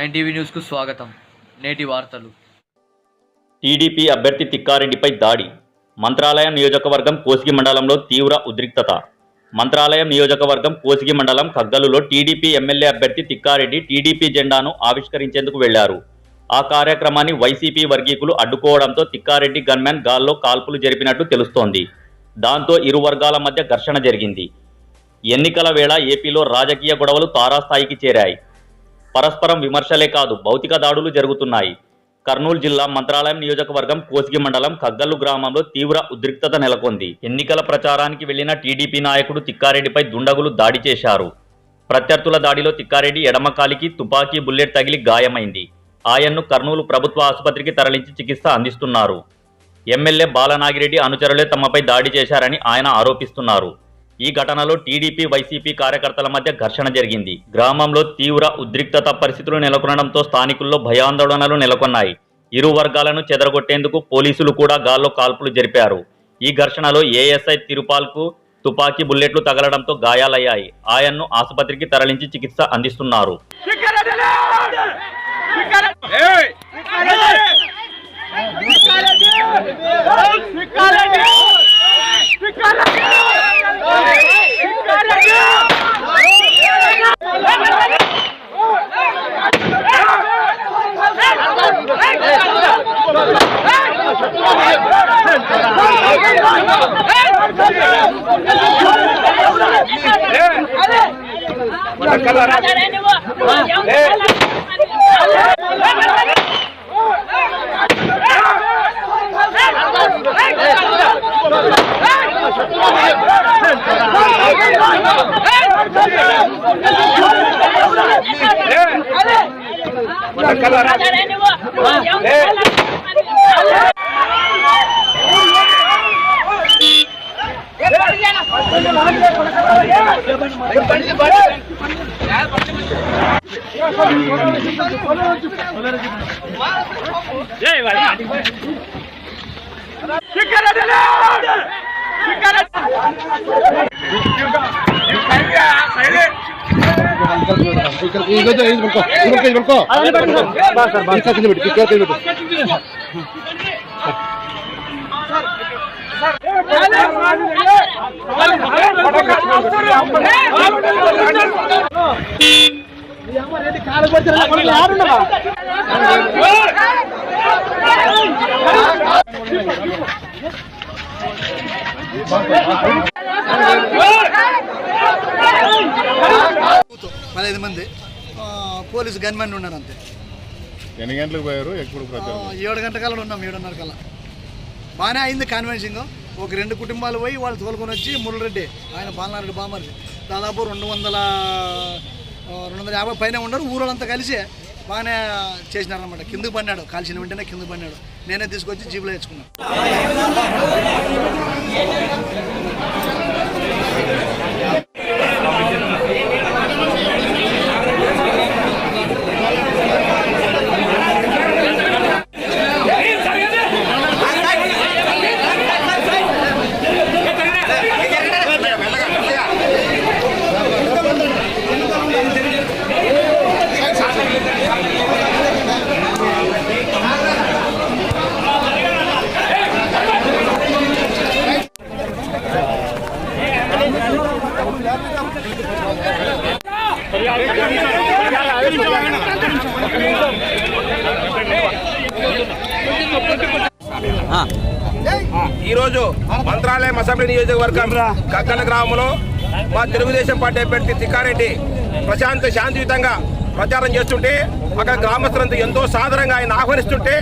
Nine TV న్యూస్కు స్వాగతం. నేటి వార్తలు. టీడీపీ అభ్యర్థి తిక్కారెడ్డిపై దాడి. మంత్రాలయం నియోజకవర్గం కోసిగి మండలంలో తీవ్ర ఉద్రిక్తత. మంత్రాలయం నియోజకవర్గం కోసిగి మండలం కగ్గలులో టీడీపీ ఎమ్మెల్యే అభ్యర్థి తిక్కారెడ్డి టీడీపీ జెండాను ఆవిష్కరించేందుకు వెళ్ళారు. ఆ కార్యక్రమాన్ని వైసీపీ వర్గీకులు అడ్డుకోవడంతో తిక్కారెడ్డి గన్మెన్ గాల్లో కాల్పులు జరిపినట్టు తెలుస్తోంది. దాంతో ఇరు వర్గాల మధ్య ఘర్షణ జరిగింది. ఎన్నికల వేళ ఏపీలో రాజకీయ గొడవలు తారాస్థాయికి చేరాయి. పరస్పరం విమర్శలే కాదు భౌతిక దాడులు జరుగుతున్నాయి. కర్నూలు జిల్లా మంత్రాలయం నియోజకవర్గం కోసిగి మండలం కగ్గల్లు గ్రామంలో తీవ్ర ఉద్రిక్తత నెలకొంది. ఎన్నికల ప్రచారానికి వెళ్ళిన టీడీపీ నాయకుడు తిక్కారెడ్డిపై దుండగులు దాడి చేశారు. ప్రత్యర్థుల దాడిలో తిక్కారెడ్డి ఎడమకాలికి తుపాకీ బుల్లెట్ తగిలి గాయమైంది. ఆయన్ను కర్నూలు ప్రభుత్వ ఆసుపత్రికి తరలించి చికిత్స అందిస్తున్నారు. ఎమ్మెల్యే బాలనాగిరెడ్డి అనుచరులే తమపై దాడి చేశారని ఆయన ఆరోపిస్తున్నారు. ఈ ఘటనలో టీడీపీ వైసీపీ కార్యకర్తల మధ్య ఘర్షణ జరిగింది. గ్రామంలో తీవ్ర ఉద్రిక్తత పరిస్థితులు నెలకొనడంతో స్థానికుల్లో భయాందోళనలు నెలకొన్నాయి. ఇరు వర్గాలను చెదరగొట్టేందుకు పోలీసులు కూడా గాల్లో కాల్పులు జరిపారు. ఈ ఘర్షణలో ఏఎస్ఐ తిరుపాల్కు తుపాకీ బుల్లెట్లు తగలడంతో గాయాలయ్యాయి. ఆయన్ను ఆసుపత్రికి తరలించి చికిత్స అందిస్తున్నారు. Kalau raja ini, yang ఈ రోజు ఇది పడుకో ఇది పడుకో ఇది పడుకో ఇంకా కింద పెట్టు ఇంకా కింద పెట్టు పదహైదు మంది. పోలీసు గన్మెన్ ఉన్నారు అంతే. ఎన్ని గంటలకు పోయారు? ఎప్పుడు ఏడు గంటల కల్లా ఉన్నాం ఏడున్నర కల్లా. బాగానే అయింది కాన్వెన్సింగ్ ఒక రెండు కుటుంబాలు పోయి వాళ్ళు తోలుకొని వచ్చి మురళరెడ్డి ఆయన బాలనారెడ్డి బామర్ది దాదాపు రెండు వందల రెండు వందల యాభై పైన ఉన్నారు. ఊరోళ్ళంతా కలిసి బాగానే చేసినారనమాట కిందకు పడినాడు. కాల్చిన వెంటనే కిందకు పడినాడు. నేనే తీసుకొచ్చి జీబులో తెచ్చుకున్నాను ఈరోజు మంత్రాలయం అసెంబ్లీ నియోజకవర్గం కక్కల గ్రామంలో మా తెలుగుదేశం పార్టీ అభ్యర్థి తిక్కారెడ్డి ప్రశాంత శాంతియుతంగా ప్రచారం చేస్తుంటే అక్కడ గ్రామస్తులంతా ఎంతో సాధారణంగా ఆయన ఆహ్వానిస్తుంటే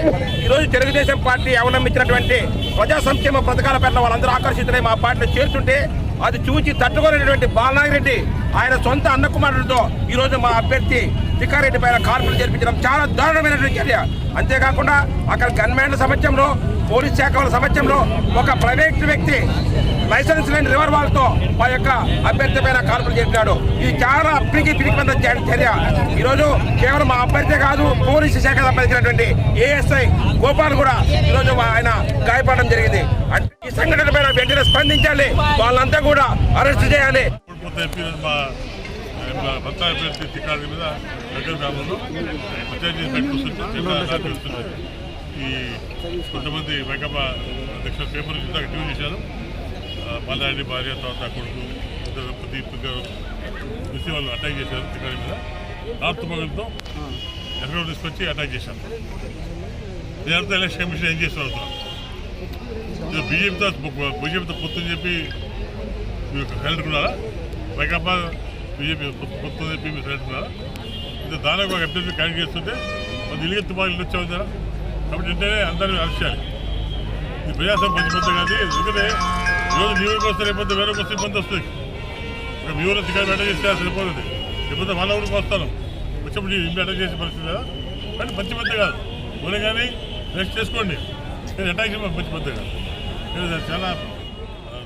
ఈరోజు తెలుగుదేశం పార్టీ అవలంబించినటువంటి ప్రజా సంక్షేమ పథకాల పట్ల వాళ్ళందరూ ఆకర్షితులై మా పార్టీలో చేరుతుంటే అది చూచి తట్టుకోలేనటువంటి బాలనాగిరెడ్డి ఆయన సొంత అన్నకుమారుడితో ఈరోజు మా అభ్యర్థి తిక్కారెడ్డి పైన కాల్పులు జరిపించడం చాలా దారుణమైనటువంటి చర్య. అంతేకాకుండా అక్కడ గన్మ్యాన్ల సమక్షంలో పోలీస్ శాఖ వాళ్ళ సమక్షంలో ఒక ప్రైవేట్ వ్యక్తి లైసెన్స్ లేని రివర్వాళ్ళతో మా యొక్క అభ్యర్థి పైన కాల్పులు జరిపినాడు. ఇది చాలా అప్పటికి పిలిపిన చర్య. ఈరోజు కేవలం మా అభ్యర్థి కాదు పోలీసు శాఖ సంబంధించినటువంటి ఏఎస్ఐ గోపాల్ కూడా ఈరోజు ఆయన గాయపడడం జరిగింది. అంటే ఈ సంఘటన పైన వెంటనే స్పందించాలి. వాళ్ళంతా కూడా అరెస్ట్ చేయాలి. పూర్తి మా భర్త అభ్యర్థి తిక్కాడి మీద దగ్గర గ్రామంలో ప్రత్యేక పెట్టుకుంటున్నారు ఈ కొంతమంది వైకప్ప అధ్యక్షులు పేపర్ ఇందాక టీవీ చేశారు మల్లారెడ్డి భార్య తర్వాత కొడుకు ఇద్దరు ప్రదీప్ గారు చూసి వాళ్ళు అటాక్ చేశారు తిక్కాడి మీద. నార్త్ మొగల్తో ఎక్కడ తీసుకొచ్చి అటాక్ చేశారు. నేనంతా ఎలక్షన్ కమిషన్ ఏం చేస్తున్నారు బీజేపీతో బీజేపీతో పొత్తుని చెప్పి మీరు కలుపుకున్నారా వైకాపా బీజేపీ పొత్తు చెప్పి మీరు కలుపుకున్నారా ఇది దానికి ఒక అభ్యర్థి క్యాండిడేట్ చేస్తుంటే కొంత ఇల్లు తుపాకులు వచ్చావు కదా కాబట్టి వెంటనే అందరినీ అలసాలి ఇది ప్రజాసం మంచి పొత్తు కాదు. ఎందుకంటే ఈరోజు మీ ఊరికి వస్తే రేపు వేరే వస్తే ఇబ్బంది వస్తుంది. ఇక మీ ఊరు టికెట్ వెంట చేస్తే సరిపోతుంది లేకపోతే వాళ్ళ ఊరికి వస్తాను. వచ్చినప్పుడు ఇల్లు అటాక్ చేసే పరిస్థితి కదా. కానీ మంచి పద్ధతి కాదు. ఊరే కానీ రెస్ట్ చేసుకోండి. నేను అటాక్ చేయడం మంచి పద్ధతి కాదు. చాలా ఆ,